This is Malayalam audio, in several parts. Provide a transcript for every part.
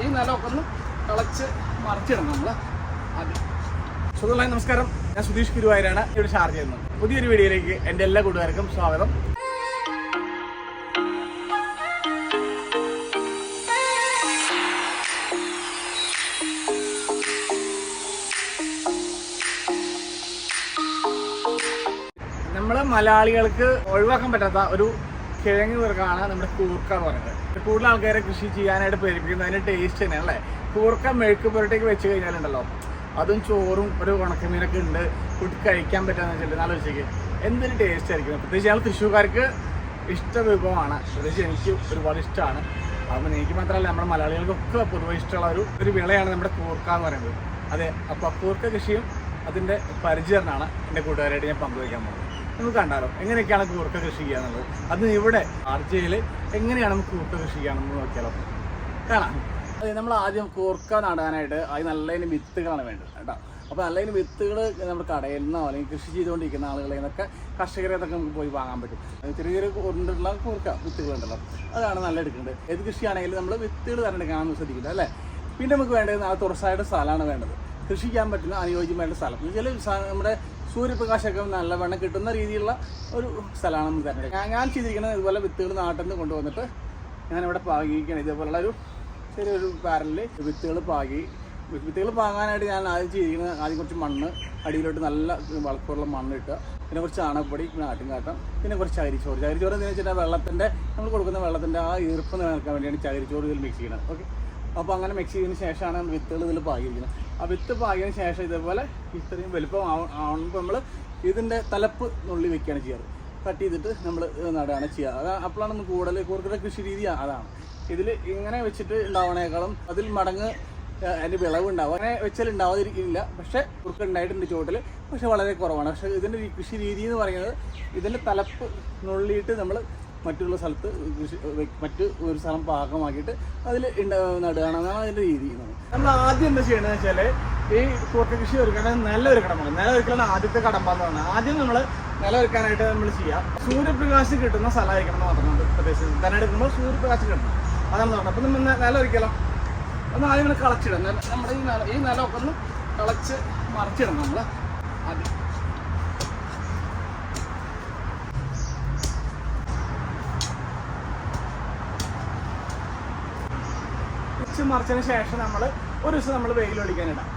ഈ നിലമൊക്കെ ഒന്ന് കളച്ച് മറിച്ചിടണം നമ്മൾ ആദ്യം. സുഹൃത്തുക്കളെ നമസ്കാരം. ഞാൻ സുധീഷ് ഗുരുവായൂരാണ്. ഇവിടെ ഷാർജ് ചെയ്യുന്നത്. പുതിയൊരു വീഡിയോയിലേക്ക് എന്റെ എല്ലാ കൂട്ടുകാർക്കും സ്വാഗതം. നമ്മൾ മലയാളികൾക്ക് ഒഴിവാക്കാൻ പറ്റാത്ത ഒരു കിഴങ്ങ് വർഗമാണ് നമ്മുടെ കൂർക്ക എന്ന് പറയുന്നത്. കൂടുതൽ ആൾക്കാരെ കൃഷി ചെയ്യാനായിട്ട് പ്രേരിപ്പിക്കുന്നത് അതിന്റെ ടേസ്റ്റ് തന്നെയാണ് അല്ലേ? കൂർക്ക മെഴുക്ക് പുരട്ടേക്ക് വെച്ച് കഴിഞ്ഞാലുണ്ടല്ലോ അതും ചോറും ഒരു ഉണക്കമീനൊക്കെ ഉണ്ട്. കൂട്ടി കഴിക്കാൻ പറ്റാന്ന് വെച്ചിട്ടുണ്ടെങ്കിൽ നാളെ ഉച്ചയ്ക്ക് എന്തൊരു ടേസ്റ്റ് ആയിരിക്കും? പ്രത്യേകിച്ച് ഞങ്ങൾ തൃശ്ശൂർക്കാർക്ക് ഇഷ്ട വിഭവമാണ്. പ്രത്യേകിച്ച് എനിക്ക് ഒരുപാട് ഇഷ്ടമാണ്. അപ്പം എനിക്ക് മാത്രമല്ല നമ്മുടെ മലയാളികൾക്കൊക്കെ പൊതുവെ ഇഷ്ടമുള്ള ഒരു ഒരു വിളയാണ് നമ്മുടെ കൂർക്ക എന്ന് പറയുന്നത്. അതെ അപ്പോൾ കൂർക്ക കൃഷിയും അതിന്റെ പരിചരണമാണ് എന്റെ കൂട്ടുകാരായിട്ട് ഞാൻ പങ്കുവയ്ക്കാൻ പോകുന്നത്. നമുക്ക് കണ്ടാലോ? എങ്ങനെയൊക്കെയാണ് കൂർക്ക കൃഷി ചെയ്യാന്നുള്ളത് അത് ഇവിടെ ആർജയിൽ എങ്ങനെയാണ് നമുക്ക് കൂർക്ക കൃഷി ചെയ്യാമെന്ന് നോക്കിയാലോ. കാണാം. അതെ നമ്മൾ ആദ്യം കൂർക്ക നടാനായിട്ട് അത് നല്ലതിന് വിത്തുകളാണ് വേണ്ടത് കേട്ടോ. അപ്പോൾ നല്ലതിന് വിത്തുകൾ നമ്മുടെ കടയിൽ നിന്നോ അല്ലെങ്കിൽ കൃഷി ചെയ്തുകൊണ്ടിരിക്കുന്ന ആളുകളിൽ നിന്നൊക്കെ കർഷകരെ നിന്നൊക്കെ നമുക്ക് പോയി വാങ്ങാൻ പറ്റും. ചെറിയ ചെറിയ ഉരുണ്ടുള്ള കൂർക്ക വിത്തുകളുണ്ടല്ലോ അതാണ് നല്ല എടുക്കേണ്ടത് ഏത് കൃഷിയാണെങ്കിലും നമ്മൾ വിത്തുകൾ തിരഞ്ഞെടുക്കാനാണ് ശ്രദ്ധിക്കുന്നത് അല്ലേ? പിന്നെ നമുക്ക് വേണ്ടത് തുറസായിട്ട് സ്ഥലമാണ് വേണ്ടത്. കൃഷി ചെയ്യാൻ പറ്റുന്ന അനുയോജ്യമായിട്ടുള്ള സ്ഥലം. ചില നമ്മുടെ സൂര്യപ്രകാശമൊക്കെ നല്ലവണ്ണം കിട്ടുന്ന രീതിയിലുള്ള ഒരു സ്ഥലമാണ് നമ്മൾ തിരഞ്ഞെടുക്കുക ഞാൻ- ചെയ്തിരിക്കുന്നത് ഇതുപോലെ വിത്തുകൾ നാട്ടിൽ നിന്ന് കൊണ്ടുവന്നിട്ട് ഞാനിവിടെ പാകിയിരിക്കുകയാണ്. ഇതേപോലുള്ള ഒരു ചെറിയൊരു പാരലിൽ വിത്തുകൾ പാകി. വിത്തുകൾ പാകാനായിട്ട് ഞാൻ ആദ്യം ചെയ്തിരിക്കുന്നത് ആദ്യം കുറച്ച് മണ്ണ് അടിയിലോട്ട് നല്ല വളക്കൂറുള്ള മണ്ണ് ഇട്ടുക പിന്നെ കുറച്ച് ചാണകപ്പൊടി പിന്നെ ആട്ടിൻകാട്ടം പിന്നെ കുറച്ച് ചകിരിച്ചോറ്. ചകിരിച്ചോറ് എന്ന് വെച്ചിട്ട് വെള്ളത്തിന്റെ നമ്മൾ കൊടുക്കുന്ന വെള്ളത്തിന്റെ ആ ഈർപ്പം നിലനിൽക്കാൻ വേണ്ടിയാണ് ചകിരിച്ചോറ് ഇതിൽ മിക്സ് ചെയ്യുന്നത്. ഓക്കെ അപ്പോൾ അങ്ങനെ മിക്സ് ചെയ്തതിന് ശേഷമാണ് വിത്തുകൾ ഇതിൽ പാകിയിരിക്കുന്നത്. ആ വിത്ത് പാകിയതിന് ശേഷം ഇതേപോലെ ഇത്രയും വലുപ്പം ആവുമ്പോൾ നമ്മൾ ഇതിന്റെ തലപ്പ് നുള്ളി വെക്കുകയാണ് ചെയ്യാറ്. കട്ട് ചെയ്തിട്ട് നമ്മൾ നടുകയാണ് ചെയ്യുക അത് അപ്പോഴാണ് നമുക്ക് കൂടുതൽ കൂടുതൽ കൃഷി രീതി അതാണ്. ഇതിൽ ഇങ്ങനെ വെച്ചിട്ട് ഉണ്ടാവണേക്കാളും അതിൽ മടങ്ങ് അതിന്റെ വിളവ് ഉണ്ടാവും. അങ്ങനെ വെച്ചാൽ ഉണ്ടാവാതിരിക്കില്ല. പക്ഷേ കുറുക്ക് ഉണ്ടായിട്ടുണ്ട് ചുവട്ടിൽ പക്ഷേ വളരെ കുറവാണ്. പക്ഷേ ഇതിന്റെ കൃഷി രീതി എന്ന് പറയുന്നത് ഇതിന്റെ തലപ്പ് നുള്ളിയിട്ട് നമ്മൾ മറ്റുള്ള സ്ഥലത്ത് കൃഷി മറ്റ് ഒരു സ്ഥലം പാകമാക്കിയിട്ട് അതിൽ നടുകയാണ് അതാണ് അതിന്റെ രീതി നമ്മൾ ആദ്യം എന്താ ചെയ്യണമെന്ന് വെച്ചാൽ ഈ കൂർക്ക കൃഷി ഒരുക്കണത് നല്ലൊരു കടമാണ് നമ്മൾ നില ഒരുക്കലാണ് ആദ്യത്തെ കടമ്പ എന്ന് പറഞ്ഞാൽ ആദ്യം നമ്മൾ നില ഒരുക്കാനായിട്ട് നമ്മൾ ചെയ്യാം. സൂര്യപ്രകാശം കിട്ടുന്ന സ്ഥലമായിരിക്കണം എന്ന് പറഞ്ഞിട്ടുണ്ട് പ്രദേശത്ത്. തന്നെ എടുക്കുമ്പോൾ സൂര്യപ്രകാശം കിട്ടണം. അതാണ് പറഞ്ഞത്. അപ്പം നമ്മൾ നില ഒരുക്കലോ ഒന്ന് ആദ്യം നമ്മൾ കളച്ചിടാം നമ്മുടെ ഈ നില ഈ നിലമൊക്കെ ഒന്ന് കളച്ച് മറിച്ചിടണം നമ്മൾ ആദ്യം. വെച്ച് മറിച്ചതിന് ശേഷം നമ്മൾ ഒരു ദിവസം നമ്മൾ വെയിൽ ഒളിക്കാനിടാം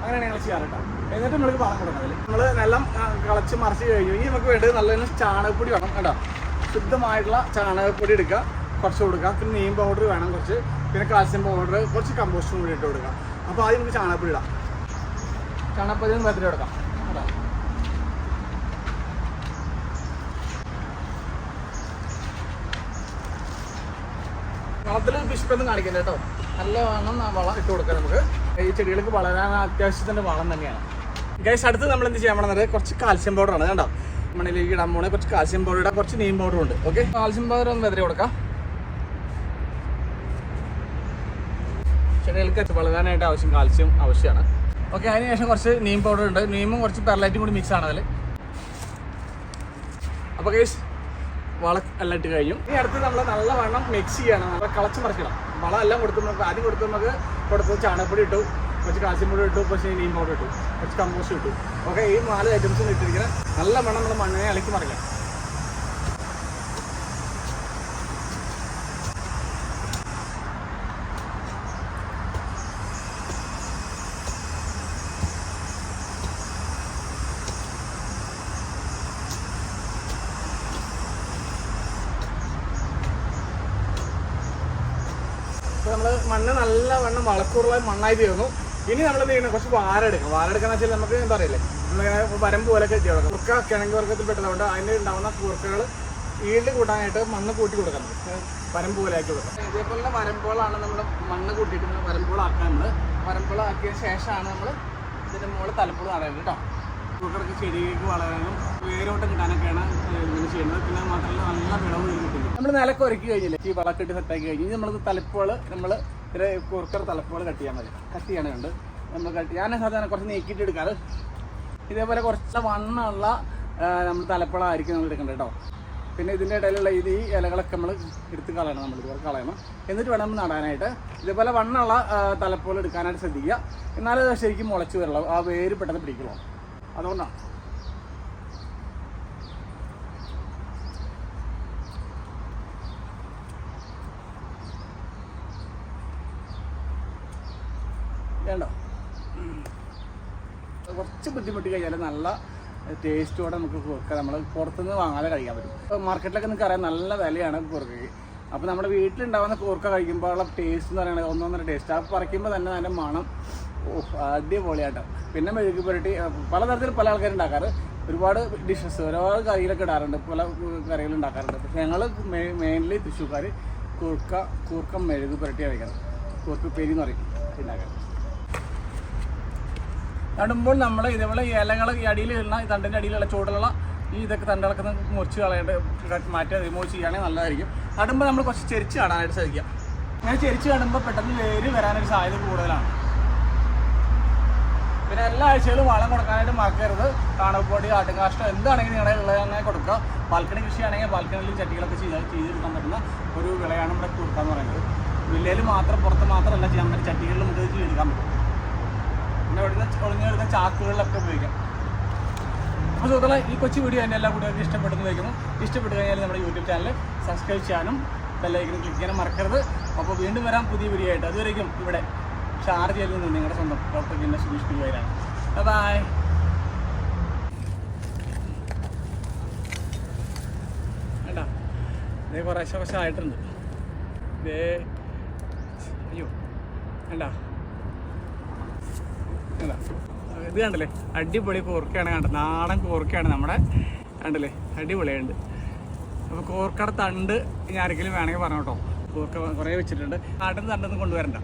അങ്ങനെയാണ് ഞങ്ങൾ ചെയ്യാറ് കേട്ടോ എന്നിട്ട് നമ്മൾക്ക് കൊടുക്കാം അതിൽ നമ്മൾ നെല്ലം കളച്ച് മറിച്ച് കഴിഞ്ഞു ഇനി നമുക്ക് വേണ്ടത് നല്ല ചാണകപ്പൊടി വേണം കേട്ടോ. ശുദ്ധമായിട്ടുള്ള ചാണകപ്പൊടി എടുക്കുക കുറച്ച് കൊടുക്കുക. പിന്നെ നെയ്യും പൗഡർ വേണം കുറച്ച്. പിന്നെ കാൽസ്യം പൗഡർ കുറച്ച് കമ്പോസ്റ്റും കൂടി ഇട്ട് കൊടുക്കുക. അപ്പോൾ ആദ്യം നമുക്ക് ചാണകപ്പൊടി ഇടാം. ചാണകപ്പൊടി വെത്തിട്ട് കൊടുക്കാം. കേട്ടോ. വളത്തിൽ പിശുക്കൊന്നും കാണിക്കണ്ട കേട്ടോ. നല്ല വണ്ണം ന- വളം ഇട്ട് കൊടുക്കാം നമുക്ക്. ഈ ചെടികൾക്ക് വളരാൻ അത്യാവശ്യത്തിന്റെ വളം തന്നെയാണ്. ഗൈസ് അടുത്ത് നമ്മൾ എന്ത് ചെയ്യാൻ പോകുന്നത് കുറച്ച് കാൽസ്യം പൗഡർ ആണ് കണ്ടോ? മണ്ണിലേക്ക് ഇടാൻ പോണേ കുറച്ച് കാൽസ്യം പൗഡർ ഇടാം കുറച്ച് നെയിം പൗഡർ ഉണ്ട് ഓക്കെ കാൽസ്യം പൗഡർ ഒന്ന് വെതിരെ കൊടുക്കാം. ചെടികൾക്ക് വളരാനായിട്ട് ആവശ്യം കാൽസ്യം ആവശ്യമാണ്. ഓക്കെ അതിനുശേഷം കുറച്ച് നെയിം പൗഡർ ഉണ്ട്. നീമും കുറച്ച് പെർലൈറ്റും കൂടി മിക്സ് ആണ് അതിൽ അപ്പോൾ കേസ് വളം എല്ലാം ഇട്ട് കഴിഞ്ഞു. ഇനി അടുത്ത് നമ്മൾ നല്ലവണ്ണം മിക്സ് ചെയ്യണം. നമ്മൾ കളച്ച് മറിക്കണം. വളം എല്ലാം കൊടുത്ത് നമുക്ക് ആദ്യം കൊടുത്ത് നമുക്ക് കൊടുത്ത് ചാണകപ്പൊടി ഇട്ടു കുറച്ച് കാശിപ്പൊടി ഇട്ടു കുറച്ച് നെയ്യും പൗഡർ ഇട്ടു കുറച്ച് കമ്പോസ്റ്റ് ഇട്ടു. ഓക്കെ ഈ നാല് ഐറ്റംസും ഇട്ടിരിക്കണം. നല്ല നമ്മൾ മണ്ണിനെ ഇളക്കി മറിക്കാം നമ്മൾ മണ്ണ് നല്ല വണ്ണം വളക്കൂറുള്ള മണ്ണായി തീർന്നു. ഇനി നമ്മൾ എന്ത് ചെയ്യണം? കുറച്ച് വാരെടുക്കും വാരെടുക്കാന്ന് വെച്ചാൽ നമുക്ക് എന്താ പറയില്ലേ നമ്മളിങ്ങനെ വരമ്പ് പോലെ കെട്ടി കൊടുക്കും കുറുക്ക കിഴങ്ങ് വർഗത്തിൽ പെട്ടതുകൊണ്ട് അതിന് ഉണ്ടാവുന്ന കുറുക്കകൾ ഈൽഡ് കൂട്ടാനായിട്ട് മണ്ണ് കൂട്ടി കൊടുക്കണം. വരമ്പ് പോലെ ആക്കി കൊടുക്കണം. ഇതേപോലെ വരമ്പുകളാണ് നമ്മൾ മണ്ണ് കൂട്ടിയിട്ട് വരമ്പോളാക്കാൻ നമ്മൾ വരമ്പുകളാക്കിയ ശേഷമാണ് നമ്മൾ ഇതിന്റെ മുകളിൽ തലപ്പുഴ നടയുന്നത് കേട്ടോ. കുറുക്കർക്ക് ചെടികൾക്ക് വളരാനും വേരോട്ടം കിട്ടാനൊക്കെയാണ് ഇങ്ങനെ ചെയ്യുന്നത്. പിന്നെ മാത്രമല്ല നല്ല വിളവ് കിട്ടുന്നത് കിട്ടുന്നു നമ്മൾ നിലയ്ക്ക് ഒരുക്കി കഴിഞ്ഞില്ലേ? ഈ വളക്കെട്ട് സെറ്റാക്കി കഴിഞ്ഞ് നമ്മൾ തലപ്പുകൾ നമ്മൾ കുറുക്കർ തലപ്പുകൾ കട്ട് ചെയ്യാൻ മതി. കട്ട് ചെയ്യാനുണ്ട് നമ്മൾ കട്ട് ഞാൻ സാധാരണ കുറച്ച് നീക്കിയിട്ട് എടുക്കാറ്. ഇതേപോലെ കുറച്ച് വണ്ണമുള്ള നമ്മൾ തലപ്പുളായിരിക്കും നമ്മൾ എടുക്കേണ്ടത് കേട്ടോ. പിന്നെ ഇതിന്റെ ഇടയിലുള്ള ഇത് ഈ ഇലകളൊക്കെ നമ്മൾ എടുത്ത് കളയണം നമ്മൾ ഇതുപോലെ കളയണം. എന്നിട്ട് വേണം നമ്മൾ നടാനായിട്ട്. ഇതേപോലെ വണ്ണുള്ള തലപ്പുകൾ എടുക്കാനായിട്ട് ശ്രദ്ധിക്കുക. എന്നാലേ ശരിക്കും മുളച്ച് വരുള്ളൂ ആ വേര് പെട്ടെന്ന് പിടിക്കുള്ളൂ. അതുകൊണ്ടാണ് വേണ്ടോ? കുറച്ച് ബുദ്ധിമുട്ടി കഴിഞ്ഞാൽ നല്ല ടേസ്റ്റോടെ നമുക്ക് നമ്മൾ പുറത്തുനിന്ന് വാങ്ങാതെ കഴിക്കാൻ പറ്റും. ഇപ്പോൾ മാർക്കറ്റിലൊക്കെ നിങ്ങൾക്ക് അറിയാം നല്ല വിലയാണ് കുറുക്കയ്ക്ക് അപ്പോൾ നമ്മുടെ വീട്ടിലുണ്ടാവുന്ന കൂർക്ക കഴിക്കുമ്പോൾ ഉള്ള ടേസ്റ്റ് എന്ന് പറയുന്നത് ഒന്നൊന്നര ടേസ്റ്റ് ആ പറിക്കുമ്പോൾ തന്നെ നല്ല മണം ഓ അടിപൊളിയായിട്ട് പിന്നെ മെഴുകി പുരട്ടി പലതരത്തിൽ പല ആൾക്കാരും ഉണ്ടാക്കാറ്. ഒരുപാട് ഡിഷസ് ഒരുപാട് കറിയിലൊക്കെ ഇടാറുണ്ട് പല കറികൾ ഉണ്ടാക്കാറുണ്ട്. പക്ഷെ ഞങ്ങൾ മെയിൻലി തൃശ്ശൂർക്കാർ കൂർക്ക കൂർക്ക മെഴുക് പുരട്ടി കഴിക്കണം കൂർക്ക പെരി എന്ന് പറയും ഉണ്ടാക്കാൻ നടുമ്പോൾ നമ്മൾ ഇതേപോലെ ഇലകൾ ഈ അടിയിൽ ഇടുന്ന തണ്ടിന്റെ അടിയിലുള്ള ചൂടുള്ള ഈ ഇതൊക്കെ തണ്ടിളക്കുന്ന മുറിച്ച് കളയേണ്ട മാറ്റി റിമൂവ് ചെയ്യുകയാണെങ്കിൽ നല്ലതായിരിക്കും. നടുമ്പോൾ നമ്മൾ കുറച്ച് ചെരിച്ച് കാണാനായിട്ട് ശ്രമിക്കാം അങ്ങനെ ചെരിച്ച് നടുമ്പോൾ പെട്ടെന്ന് വേര് വരാനൊരു സാധ്യത കൂടുതലാണ്. പിന്നെ എല്ലാ ആഴ്ചയിലും വളം കൊടുക്കാനായിട്ട് മറക്കരുത്. കാണപ്പൊടി ആട്ടുകാഷ്ടം എന്താണെങ്കിലും നിങ്ങളുടെ അങ്ങനെ കൊടുക്കുക. ബാൽക്കണി കൃഷിയാണെങ്കിൽ ബാൽക്കണിയിൽ ചട്ടികളൊക്കെ ചെയ്ത് ചെയ്തെടുക്കാൻ പറ്റുന്ന ഒരു വിളയാണ് ഇവിടെ കൊടുക്കാന്ന് പറയുന്നത്. വില്ലയിൽ മാത്രം പുറത്ത് മാത്രമല്ല ചെയ്യാൻ പറ്റും ചട്ടികളിൽ നമുക്ക് ചെയ്തെടുക്കാൻ പറ്റും. പിന്നെ ഇവിടുന്ന് ഒളിഞ്ഞെടുക്കുന്ന ചാക്കുകളിലൊക്കെ ഉപയോഗിക്കാം. അപ്പോൾ സുഹൃത്തുക്കളെ ഈ കൊച്ചു വീഡിയോ എന്റെ എല്ലാ കൂട്ടുകാർക്കും ഇഷ്ടപ്പെട്ടെന്ന് വയ്ക്കുന്നു ഇഷ്ടപ്പെട്ട് കഴിഞ്ഞാൽ നമ്മുടെ യൂട്യൂബ് ചാനൽ സബ്സ്ക്രൈബ് ചെയ്യാനും ബെല്ലൈക്കനും ക്ലിക്ക് ചെയ്യാനും മറക്കരുത്. അപ്പോൾ വീണ്ടും വരാം പുതിയ വീഡിയോ ആയിട്ട്. അതുവരേക്കും ഇവിടെ ഷാർജയിൽ നിന്ന് നിങ്ങളുടെ സ്വന്തം ഡോക്ടർ ജിന്ന സുധീഷ് പിള്ളേരാണ് ബൈ വേണ്ട കുറേശ്ശെ കുറച്ച് ആയിട്ടുണ്ട്. ഇതേ അയ്യോ വേണ്ട ഇല്ല. ഇത് കണ്ടല്ലേ? അടിപൊളി കോർക്കയാണ് കണ്ടത്. നാടൻ കോർക്കയാണ് നമ്മുടെ കണ്ടല്ലേ? അടിപൊളിയുണ്ട് അപ്പോൾ കോർക്കയുടെ തണ്ട് ഇനി ആരെങ്കിലും വേണമെങ്കിൽ പറഞ്ഞോട്ടോ. കോർക്ക കുറേ വെച്ചിട്ടുണ്ട്. നാട്ടിൽ തണ്ടൊന്നും കൊണ്ടുവരണ്ട.